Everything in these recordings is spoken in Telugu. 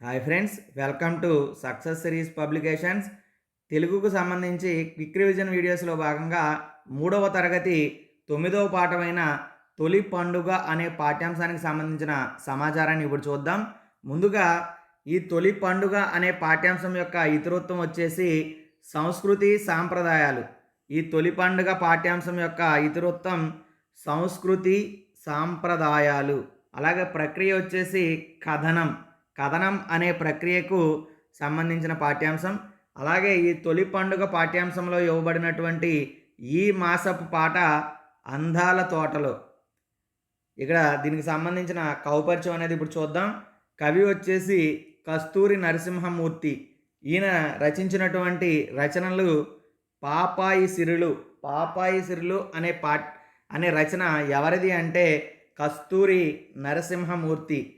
Hi friends welcome to success series publications. తెలుగుకు సంబంధించి క్విక్ రివిజన్ వీడియోస్లో భాగంగా మూడవ తరగతి తొమ్మిదవ పాఠమైన తొలి పండుగ అనే పాఠ్యాంశానికి సంబంధించిన సమాచారాన్ని ఇప్పుడు చూద్దాం. ముందుగా ఈ తొలి పండుగ అనే పాఠ్యాంశం యొక్క ఇతరత్వం వచ్చేసి సంస్కృతి సాంప్రదాయాలు. ఈ తొలి పండుగ పాఠ్యాంశం యొక్క ఇతరత్వం సంస్కృతి సాంప్రదాయాలు. అలాగే ప్రక్రియ వచ్చేసి కథనం. కథనం అనే ప్రక్రియకు సంబంధించిన పాఠ్యాంశం. అలాగే ఈ తొలి పండుగ పాఠ్యాంశంలో ఇవ్వబడినటువంటి ఈ మాసపు పాట అందాల తోటలో. ఇక్కడ దీనికి సంబంధించిన కౌపరిచయం అనేది ఇప్పుడు చూద్దాం. కవి వచ్చేసి కస్తూరి నరసింహమూర్తి. ఈయన రచించినటువంటి రచనలు పాపాయి సిరులు. పాపాయి సిరులు అనే పా అనే రచన ఎవరిది అంటే కస్తూరి నరసింహమూర్తి.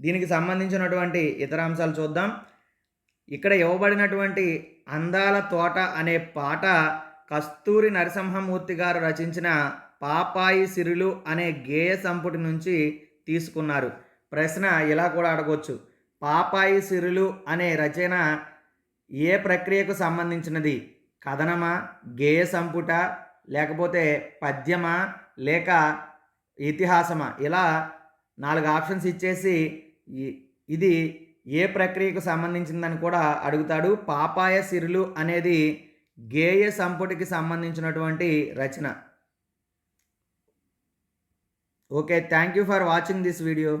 దీనికి సంబంధించినటువంటి ఇతర అంశాలు చూద్దాం. ఇక్కడ ఇవ్వబడినటువంటి అందాల తోట అనే పాట కస్తూరి నరసింహమూర్తి గారు రచించిన పాపాయి సిరులు అనే గేయ సంపుటి నుంచి తీసుకున్నారు. ప్రశ్న ఇలా కూడా అడగవచ్చు పాపాయి సిరులు అనే రచన ఏ ప్రక్రియకు సంబంధించినది? కథనమా? గేయ సంపుట? లేకపోతే పద్యమా? లేక ఇతిహాసమా? ఇలా నాలుగు ఆప్షన్స్ ఇచ్చేసి ఇది ఏ ప్రక్రియకు సంబంధించిందని కూడా అడుగుతాడు. పాపాయ సిరులు అనేది గేయ సంపుటికి సంబంధించినటువంటి రచన. Okay thank you for watching this video.